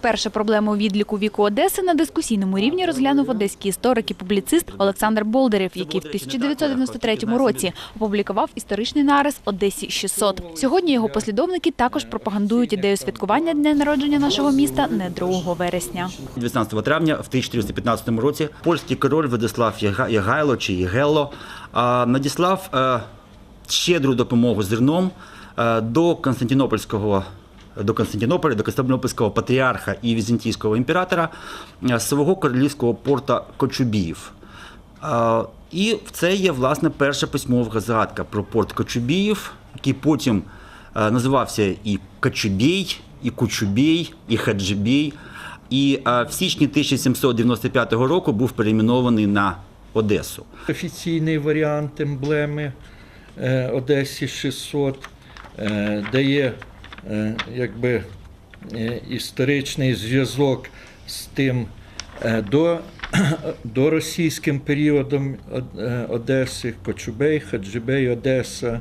Перша проблема у відліку віку Одеси на дискусійному рівні розглянув одеський історик і публіцист Олександр Болдерів, який в 1993 році опублікував історичний нарис Одесі 600. Сьогодні його послідовники також пропагандують ідею святкування дня народження нашого міста не 2 вересня. 19 травня в 1415 році польський король Владислав Яга- Ягайло чи Єгелло надіслав е, щедру допомогу зерном е, до Константинопольського до Константинополя, до Константинопольського патріарха і візантійського імператора е, свого королівського порта Кочубіїв. Е, І це є власне перша письмова згадка про порт Кочубіїв, який потім е, називався і Кочубій, і Кучубій, і Хаджибій. І в січні 1795 року був перейменований на Одесу. офіційний варіант емблеми Одесі 600, е, де є е, якби, е, історичний зв'язок з тим е, до, до російським періодом е, Одеси, Кочубей, Хаджибей, Одеса.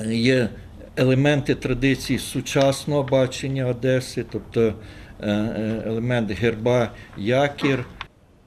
Е, Є елементи традицій сучасного бачення Одеси, тобто е, е, елемент герба якір.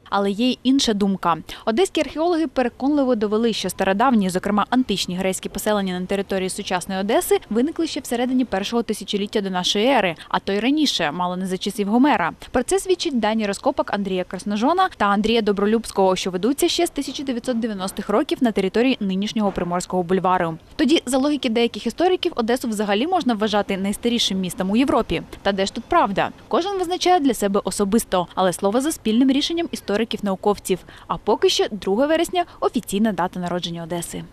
Але є й інша думка. Одеські археологи переконливо довели, що стародавні, зокрема античні грецькі поселення на території сучасної Одеси, виникли ще всередині першого тисячоліття до нашої ери, а то й раніше, мало не за часів Гомера. Про це свідчить дані розкопок Андрія Красножона та Андрія Добролюбського, що ведуться ще з 1990-х років на території нинішнього Приморського бульвару. Тоді, за логіки деяких істориків, Одесу взагалі можна вважати найстарішим містом у Європі. Та де ж тут правда? Кожен визначає для себе особисто, але слово за спільним рішенням істориків-науковців. А поки що 2 вересня офіційна дата народження Одеси.